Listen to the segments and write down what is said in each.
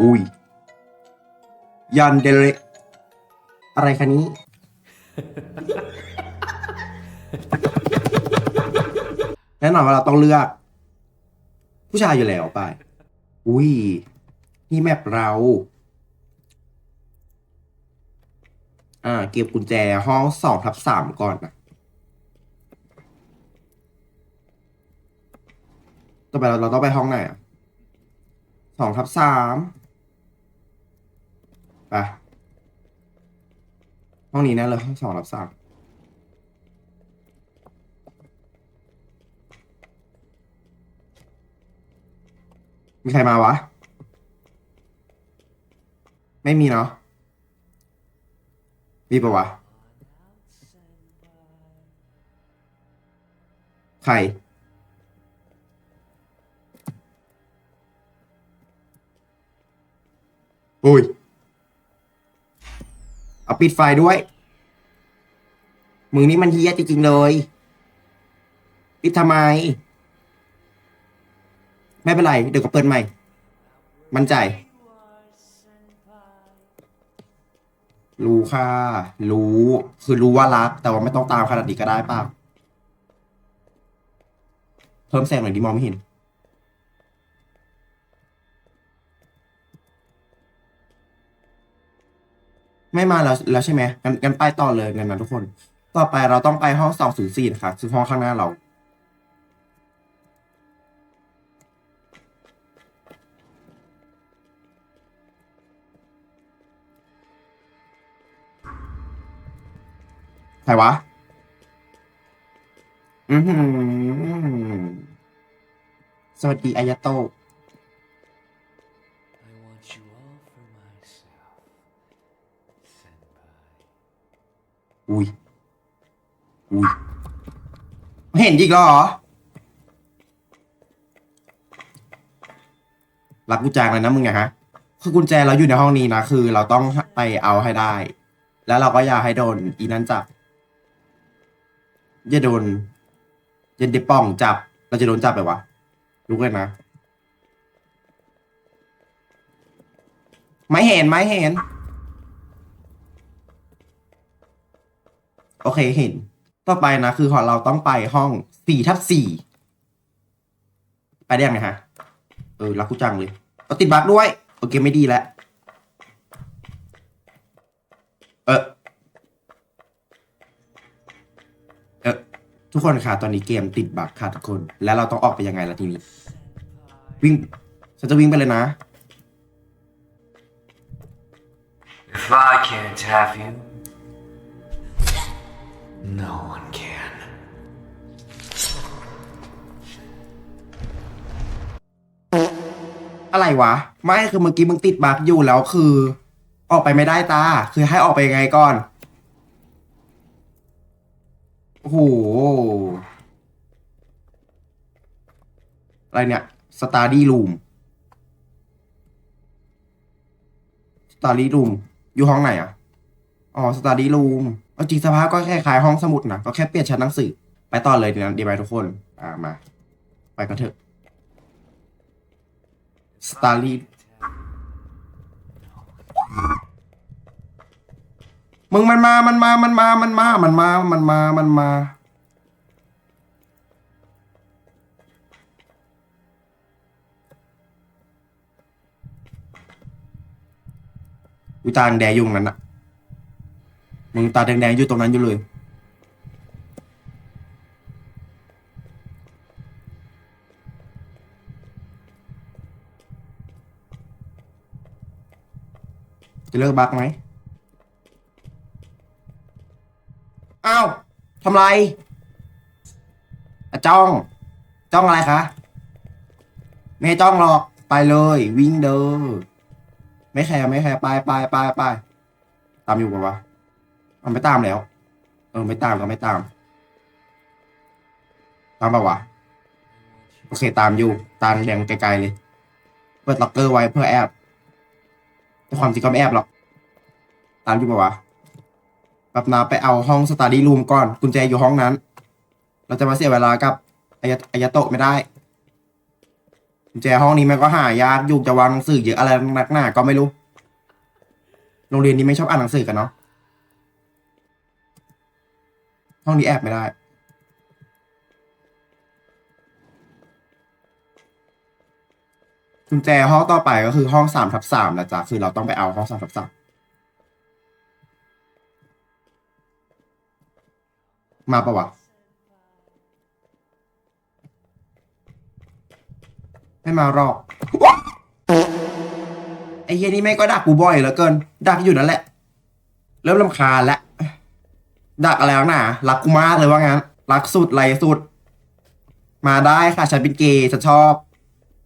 อุ้ยยันเดเลอะไรคะนี้ แน่นอนว่าเราต้องเลือก ผู้ชายอยู่แล้วไป อุ้ย นี่แมปเรา อ่า เก็บกุญแจห้องสองทับสามก่อนนะต่อไปเราเราต้องไปห้องไหนอะสองทับสาม ไปห้องนี้แน่เลยห้องสองทับสามมีใครมาวะ ไม่มีเนาะมีปะวะ ใคร อุ้ย เอาปิดไฟด้วยมึงนี่มันเฮี้ยจริงๆเลย ปิดทำไม ไม่เป็นไร เดี๋ยวก็เปิดใหม่ มั่นใจ รู้ค่ะ รู้ คือรู้ว่ารัก แต่ว่าไม่ต้องตามขนาดนี้ก็ได้ป่าเพิ่มแสงหน่อยดิมองไม่เห็น ไม่มาแล้วแล้วใช่ไหมงั้นงั้นไปต่อเลยงั้นนะทุกคน ต่อไปเราต้องไปห้องสองศูนย์สี่นะครับคือห้องข้างหน้าเรา ใครวะ อือหือสวัสดีอายาโต เห็นอีกแล้วเหรอ รับกุญแจเลยนะมึงอะฮะ คือกุญแจเราอยู่ในห้องนี้นะ คือเราต้องไปเอาให้ได้ แล้วเราก็อย่าให้โดนอีนั้นจับ อย่าโดนเย็นดิป้องจับ เราจะโดนจับไปวะรู้กันนะ ไม่เห็นไม่เห็น โอเคเห็น ต่อไปนะ คือของเราต้องไปห้องสี่ทับสี่ไปได้ยังไงฮะ เออรักกูจังเลยเอาติดบั๊กด้วย โอเคไม่ดีแล้ว เออเออทุกคนค่ะตอนนี้เกมติดบั๊กค่ะทุกคน แล้วเราต้องออกไปยังไงล่ะทีนี้ วิ่งฉันจะวิ่งไปเลยนะ If I can't have you, no one can. อะไรวะ ไม่คือเมื่อกี้มึงติดบั๊กอยู่แล้วคือ ออกไปไม่ได้ตา คือให้ออกไปยังไงก่อน โอ้โห อะไรเนี่ย สตาร์ดี้รูม สตาร์ดี้รูม อยู่ห้องไหนอะ อ๋อ สตาร์ดี้รูม เอาจริงสภาพก็คล้ายๆห้องสมุดนะก็แค่เปลี่ยนชั้นหนังสือ ไปต่อเลยดีนะดีไหมทุกคน อ่ามา ไปกันเถอะสตาร์ลีมึงมันมา มันมา มันมา มันมา มันมา มันมา มันมา อุยตาแดยู่งนั้นอะ มึงตาแดงๆอยู่ตรงนั้นอยู่เลย จะเลิกบักไหมอ้าวทำไรอะจ้อง จ้องอะไรคะ ไม่จ้องหรอก ไปเลย วิ่งเด้อไม่แคร์ไม่แคร์ไปไปไปไปตามอยู่ปะวะ มันไม่ตามแล้ว เออไม่ตามก็ไม่ตาม ตามปะวะโอเคตามอยู่ ตามแดงไกลๆเลย เปิดล็อกเกอร์ไว้เพื่อแอบแต่ความจริงก็ไม่แอบหรอก ตามอยู่ปะวะแบบนาไปเอาห้องสตาร์ดี้รูมก่อน กุญแจอยู่ห้องนั้น เราจะมาเสียเวลากับอายอายโตะไม่ได้ กุญแจห้องนี้มันก็หายากอยู่จะวางหนังสือเยอะอะไรนักหนาก็ไม่รู้ โรงเรียนนี้ไม่ชอบอ่านหนังสือกันเนาะ ห้องนี้แอบไม่ได้ กุญแจห้องต่อไปก็คือห้องสามทับสามนะจ๊ะ คือเราต้องไปเอาห้องสามทับสามมาปะวะไม่มาหรอกไอ้เฮียนี่แม่งก็ดักกูบ่อยเหลือเกิน ดักอยู่นั่นแหละ เริ่มลำคาญแล้ว ดักอะไรแล้วนะรักกูมากเลยว่างั้น รักสุดไรสุด มาได้ค่ะ ฉันเป็นเกย์ฉันชอบ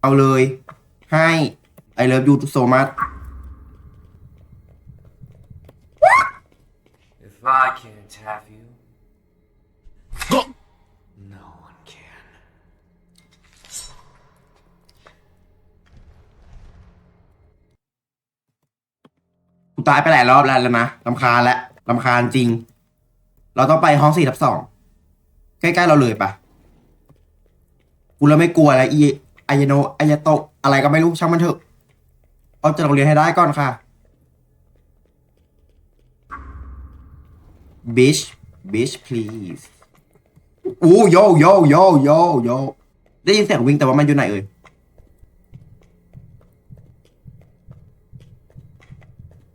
เอาเลย ให้ I love you so much If I can't have you, no one can. กูตายไปหลายรอบแล้วแล้วนะลำคาญแล้วลำคาญจริง เราต้องไปห้องสี่ทับสองใกล้ๆเราเลยปะกูแล้วไม่กลัวแล้วอีอายโนอายโตะอะไรก็ไม่รู้ช่างมันเถอะเอาจากโรงเรียนให้ได้ก่อนค่ะ bitch bitch please อู้โยโยโยโยโยได้ยินเสียงวิ่งแต่ว่ามันอยู่ไหนเอ่ย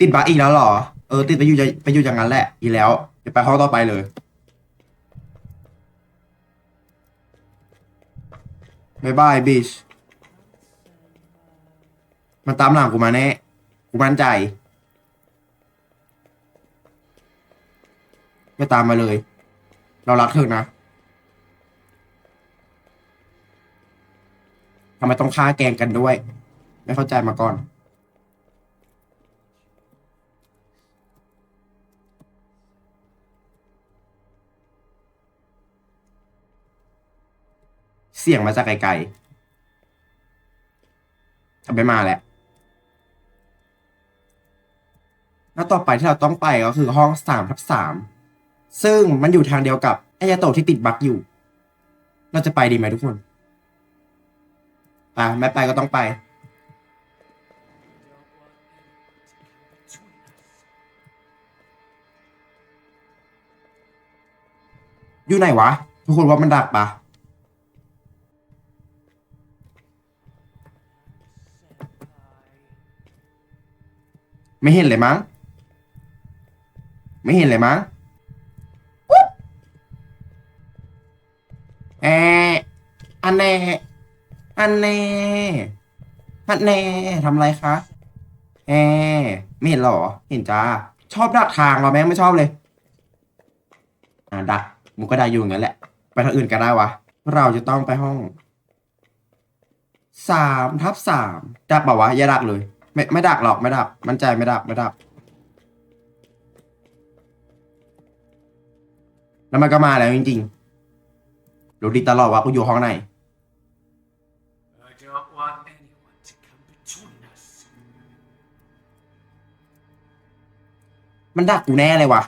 ติดบักอีกแล้วเหรอ เออ ติดไปอยู่ไปอยู่อย่างนั้นแหละอีแล้ว ไปห้องต่อไปเลยบายบายบิชมันตามหลังกูมาแน่ กูมั่นใจ ไม่ตามมาเลย เรารักเธอนะทำไมต้องฆ่าแกงกันด้วย ไม่เข้าใจมาก่อน สียงมาจากไกลๆทำไม่มาแล้วแล้วต่อไปที่เราต้องไปก็คือห้องสามทับสามซึ่งมันอยู่ทางเดียวกับไอยาโตะที่ติดบั๊กอยู่ เราจะไปดีไหมทุกคนอะไม่ไปก็ต้องไป อยู่ไหนวะ ทุกคนว่ามันดักปะ ไม่เห็นเลยมั้ง ไม่เห็นเลยมั้งอุ๊บแอะอันแน่อันแน่อันแน่ทำอะไรคะแอะไม่เห็นเหรอ เห็นจ้า ชอบดักทางเราแม่งไม่ชอบเลย อ่าดักมึงก็ได้อยู่อย่างนั้นแหละ ไปทางอื่นก็ได้วะ เราจะต้องไปห้องสามทับสามดักเปล่าวะ อย่าดักเลย ไม่ไม่ดักหรอกไม่ดัก มั่นใจไม่ดักไม่ดัก แล้วมันก็มาแล้วจริงๆรู้ดีตลอดว่ากูอยู่ห้องไหน I don't want anyone to come between us. มันดักกูแน่เลยวะ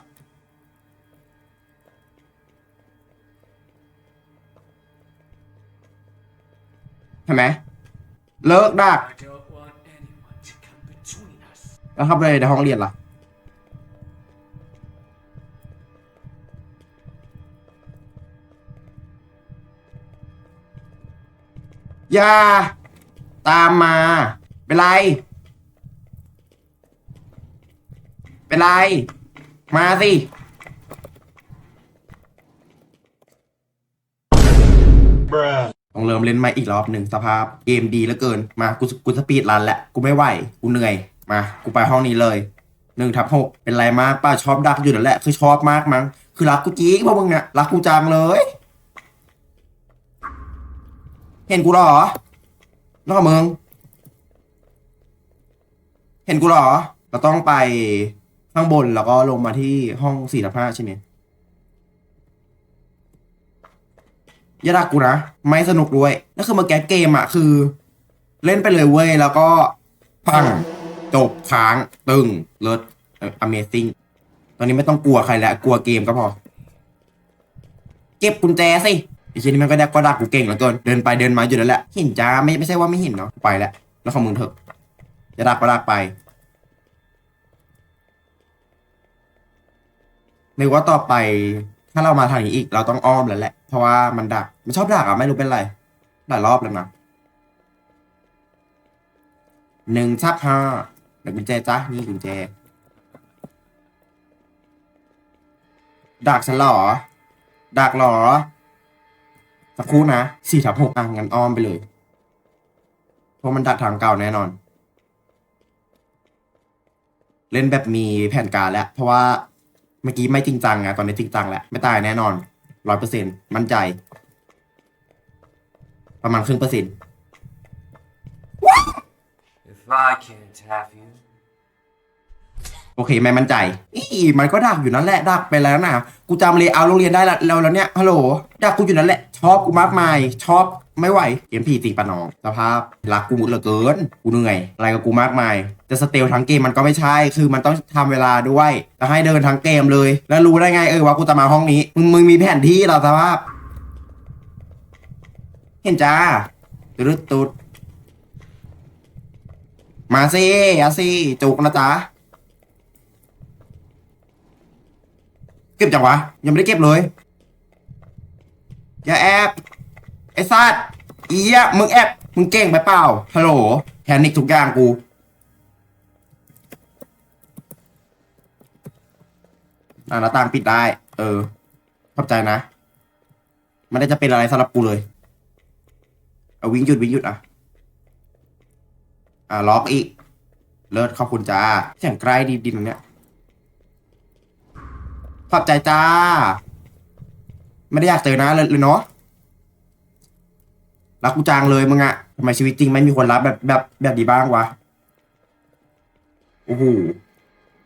ใช่ไหม เลิกดัก I don't แล้วทำอะไรในห้องเรียนล่ะ อย่า ตามมา เป็นไร เป็นไร มาสิ ต้องเริ่มเล่นใหม่อีกรอบหนึ่งสภาพ เกมดีเหลือเกิน มา กูกูสปีดรันแหละ กูไม่ไหว กูเหนื่อย มา กูไปห้องนี้เลยหนึ่งทับหกเป็นไรมากป้าชอบดักอยู่นั่นแหละ คือชอบมากมั้ง คือรักกูจริงพวกมึงเนี่ยรักกูจังเลย เห็นกูหรอน้องมึง เห็นกูหรอ เราต้องไปข้างบนแล้วก็ลงมาที่ห้องสี่ทับห้าใช่ไหมอย่าดักกูนะ ไม่สนุกด้วยนั่นคือเมื่อกี้เกมอะ คือ เล่นไปเลยเว้ย แล้วก็ พัง จบค้างตึงเลิศออ amazing ตอนนี้ไม่ต้องกลัวใครแล้วกลัวเกมก็พอ เก็บกุญแจสิไอ้เช่นนี้มันก็ได้ก็ดักกูเก่งเหลือเกินเดินไปเดินมาอยู่นั่นแหละหินจ้าไม่ไม่ใช่ว่าไม่หินเนาะไปแล้วแล้วของมึงเถอะจะดักก็ดักไปนึกว่าต่อไปถ้าเรามาทางนี้อีกเราต้องอ้อมแล้วแหละ เพราะว่ามันดักมันชอบดักอะไม่รู้เป็นไรหลายรอบแล้วนะหนึ่งชักห้า เดี๋ยวกุญแจจ้ะนี่กุญแจดักฉันหรอดักหรอสักครู่นะสี่ทับหกอะงั้นอ้อมไปเลยเพราะมันดักทางเก่าแน่นอน เล่นแบบมีแผนการแล้ว เพราะว่าเมื่อกี้ไม่จริงจังไงตอนนี้จริงจังแล้วไม่ตายแน่นอนร้อยเปอร์เซ็นมั่นใจ ประมาณครึ่งเปอร์เซ็นต์ If I can't have you, โอเคไม่มั่นใจอีมันก็ดักอยู่นั่นแหละดักไปแล้วนะกูจำเลยเอาโรงเรียนได้แล้วแล้วแล้วเนี่ยฮัลโหลดักกูอยู่นั่นแหละชอบกูมากมายชอบไม่ไหวเกมพีตีปะน้องสภาพรักกูเหลือเกิน กูเหนื่อย อะไรกับกูมากมาย จะสเตลทั้งเกมมันก็ไม่ใช่ คือมันต้องทำเวลาด้วยจะให้เดินทั้งเกมเลย แล้วรู้ได้ไงเออว่ากูจะมาห้องนี้ มึงมึงมีแผนที่เหราสภาพ เห็นจ้าตุดตุดมาสิอาสิจุกนะจ๊ะ เก็บจังวะ ยังไม่ได้เก็บเลยอย่าแอบไอ้ซัดอีอะมึงแอบมึงเก่งไปเปล่าฮัลโหลแพนิกทุกอย่างกูอ่าหน้าต่างปิดได้ เออขอบใจนะไม่ได้จะเป็นอะไรสำหรับกูเลย เอาวิ่งหยุดวิ่งหยุดอะ อ่าล็อกอีก เลิศขอบคุณจ้าเสียงใกล้ดีดินเนี่ย ขอบใจจ้า ไม่ได้อยากเจอนะเลยเนาะรักกูจางเลยมึงอะทำไมชีวิตจริงไม่มีคนรับแบบแบบแบบดีบ้างวะโอ้โห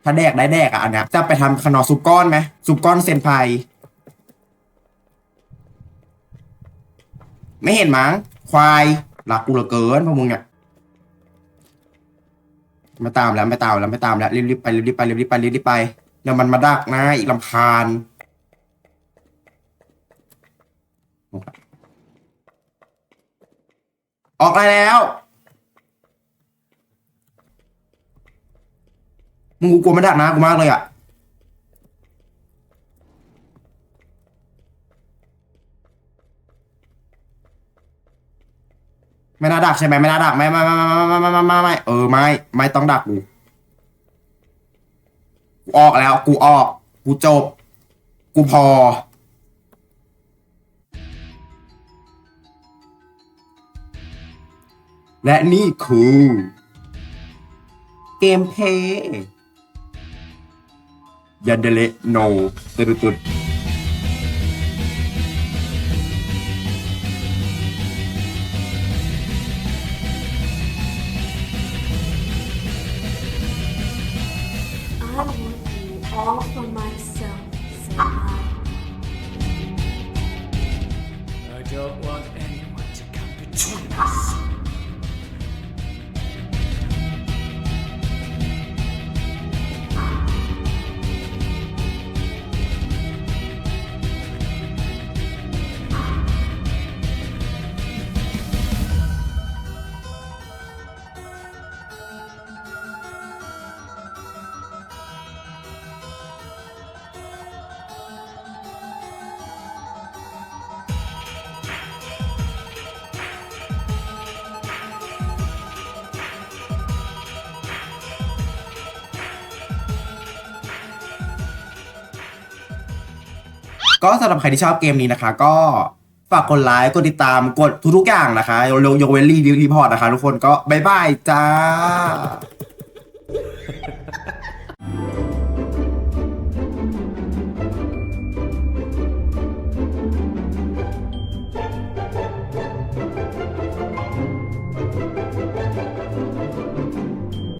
ถ้าแดกได้แดกอะอันเนี้ยจะไปทำขนอซุปก้อนไหมซุปก้อนเซนไพไม่เห็นมั้งควายรักกูเหลือเกินพวกมึงอะไม่ตามแล้วไม่ตามแล้วไม่ตามแล้วรีบๆไปรีบๆไปรีบๆไปรีบๆไป เดี๋ยวมันมาดักนะ อีกลำพานออกไรแล้วมึงกูกลัวไม่ดักนะกูมากเลยอะไม่น่าดักใช่ไหมไม่น่าดักไม่ไม่ไม่ไม่ไม่ไม่ไม่เออไม่ไม่ต้องดักกู กูออกแล้ว กูออก กูจบ กูพอ และนี่คือ เกมเพย์ยันเดเลโนตุดตุด ก็สำหรับใครที่ชอบเกมนี้นะคะ ก็ฝากกดไลค์กดติดตามกดทุกๆอย่างนะคะยกยกเว้นรีรีพอร์ตนะคะ ทุกคนก็บายบายจ้า